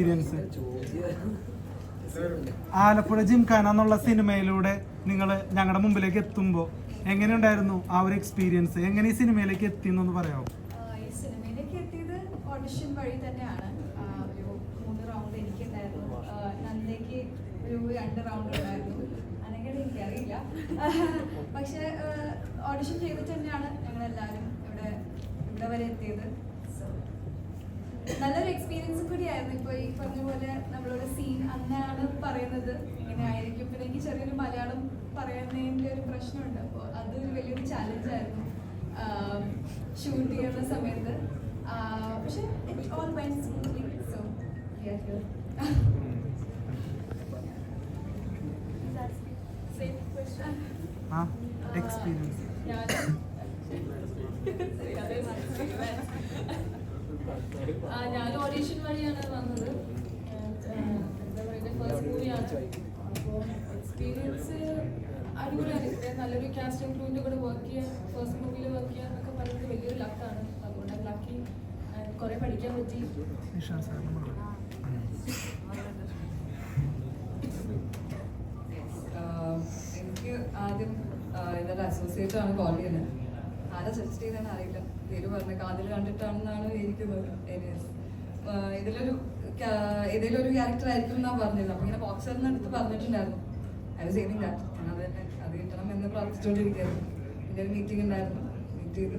Experience Alappuzha gymkhana എന്നുള്ള സിനിമയിലൂടെ നിങ്ങൾ ഞങ്ങളുടെ മുമ്പിലേക്ക് എത്തുമ്പോൾ എങ്ങനെയുണ്ടായിരുന്നു ആ ഒരു എക്സ്പീരിയൻസ് എങ്ങനെ ഈ സിനിമയിലേക്ക് എത്തി എന്നൊന്ന് പറയാമോ സിനിമയിലേക്ക് എത്തിയത് ഓഡിഷൻ വഴി തന്നെയാണ്. ഒരു മൂന്ന് റൗണ്ട് ഒരു രണ്ട് റൗണ്ട് ഉണ്ടായിരുന്നു. എനിക്കറിയില്ല. പക്ഷെ ഓഡിഷൻ ചെയ്തിട്ട് തന്നെയാണ് ഞങ്ങളെല്ലാവരും ഇവിടെ ഇവിടെ വരെ എത്തിയത്. നല്ലൊരു എക്സ്പീരിയൻസ് കൂടിയായിരുന്നു. ഇപ്പോൾ ഈ പറഞ്ഞ പോലെ നമ്മളൊരു സീൻ അന്നാണ് പറയുന്നത്. ഇങ്ങനെ ആയിരിക്കും. പിന്നെ എനിക്ക് ചെറിയൊരു മലയാളം പറയുന്നതിന്റെ ഒരു പ്രശ്നമുണ്ട്. അപ്പോൾ അത് വലിയൊരു ചാലഞ്ചായിരുന്നു ഷൂട്ട് ചെയ്യുന്ന സമയത്ത്. പക്ഷേ it all went smoothly so experience ഞാൻ ഞാൻ ഓഡീഷൻ വഴിയാണ് വന്നത്. എന്താ പറയുക ഫസ്റ്റ് മൂവിയാണ് അപ്പോൾ എക്സ്പീരിയൻസ് അടിപൊളിയാണ്. ഇത്രയും നല്ലൊരു കാസ്റ്റിംഗ് ക്രൂവിന്റെ കൂടെ വർക്ക് ചെയ്യാൻ ഫസ്റ്റ് മൂവിയിൽ വർക്ക് ചെയ്യാൻ എന്നൊക്കെ പറയുന്നത് വലിയൊരു ലക്കാണ് അതുകൊണ്ട് ലക്കി കുറേ പഠിക്കാൻ പറ്റി. എനിക്ക് ആദ്യം ഇന്നലെ അസോസിയേറ്റ് ആണ് കോൾ ചെയ്യുന്നത്. ആരെ സജസ്റ്റ് ചെയ്തെന്ന് അറിയില്ല. പേര് പറഞ്ഞ കാതിൽ കണ്ടിട്ടാണെന്നാണ് ആഹ് ഇതിലൊരു ഏതെങ്കിലും ഒരു ക്യാരക്ടർ ആയിരിക്കും എന്നാ പറഞ്ഞത് അപ്പൊ ഇങ്ങനെ ബോക്സിൽ നിന്ന് എടുത്ത് പറഞ്ഞിട്ടുണ്ടായിരുന്നു. ഐ വാസ് ദാറ്റ് ഞാൻ അത് തന്നെ അത് കിട്ടണം എന്ന് പ്രാർത്ഥിച്ചുകൊണ്ടിരിക്കുകയായിരുന്നു. എന്റെ ഒരു മീറ്റിംഗ് ഉണ്ടായിരുന്നു. മീറ്റ് ചെയ്ത്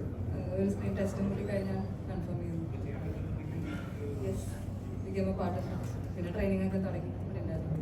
ഒരു സ്ക്രീൻ ടെസ്റ്റും കൂടി കഴിഞ്ഞാൽ കൺഫേം ചെയ്തു. യെസ് പാർട്ട് പിന്നെ ട്രെയിനിങ് ഒക്കെ തുടങ്ങി. ഉണ്ടായിരുന്നു.